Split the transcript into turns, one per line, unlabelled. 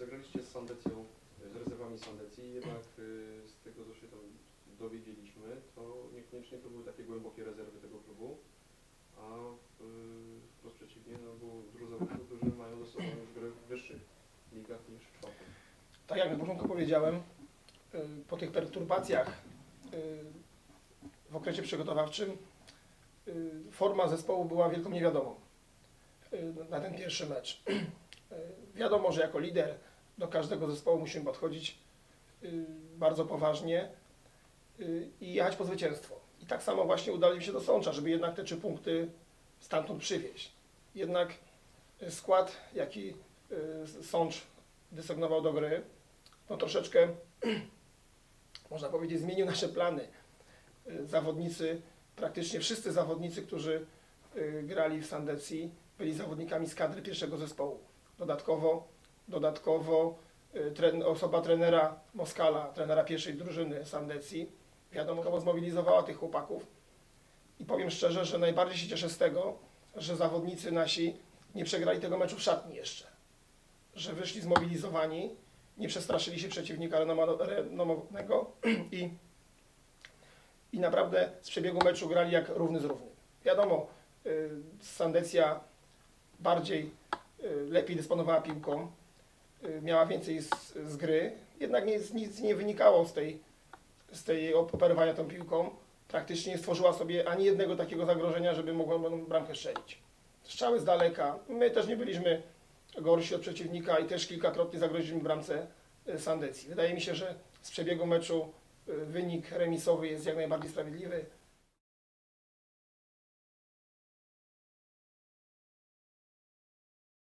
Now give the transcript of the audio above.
zagraliście z Sandecją, z rezerwami Sandecji, jednak y, z tego co się tam dowiedzieliśmy, to niekoniecznie to były takie głębokie rezerwy tego klubu, a y, wprost przeciwnie, no było dużo zawodników, którzy mają ze sobą już grę w wyższych ligach niż w czwartej.
Tak jak na początku powiedziałem, y, po tych perturbacjach w okresie przygotowawczym forma zespołu była wielką niewiadomą na ten pierwszy mecz. Wiadomo, że jako lider do każdego zespołu musimy podchodzić y, bardzo poważnie y, i jechać po zwycięstwo. I tak samo właśnie udaliśmy się do Sącza, żeby jednak te trzy punkty stamtąd przywieźć. Jednak y, skład, jaki Sącz desygnował do gry, no troszeczkę, można powiedzieć, zmienił nasze plany. Zawodnicy, praktycznie wszyscy zawodnicy, którzy grali w Sandecji, byli zawodnikami z kadry pierwszego zespołu. Dodatkowo, dodatkowo y, tren, osoba trenera Moskala, trenera pierwszej drużyny Sandecji, wiadomo, kogo zmobilizowała tych chłopaków. I powiem szczerze, że najbardziej się cieszę z tego, że zawodnicy nasi nie przegrali tego meczu w szatni jeszcze. Że wyszli zmobilizowani, nie przestraszyli się przeciwnika renomowanego i, i naprawdę z przebiegu meczu grali jak równy z równym. Wiadomo, y, Sandecja bardziej, y, lepiej dysponowała piłką, miała więcej z, z gry, jednak nic, nic nie wynikało z tej, z tej operowania tą piłką. Praktycznie nie stworzyła sobie ani jednego takiego zagrożenia, żeby mogła bramkę strzelić. Strzały z daleka. My też nie byliśmy gorsi od przeciwnika i też kilkakrotnie zagroziliśmy bramce y, Sandecji. Wydaje mi się, że z przebiegu meczu y, wynik remisowy jest jak najbardziej sprawiedliwy.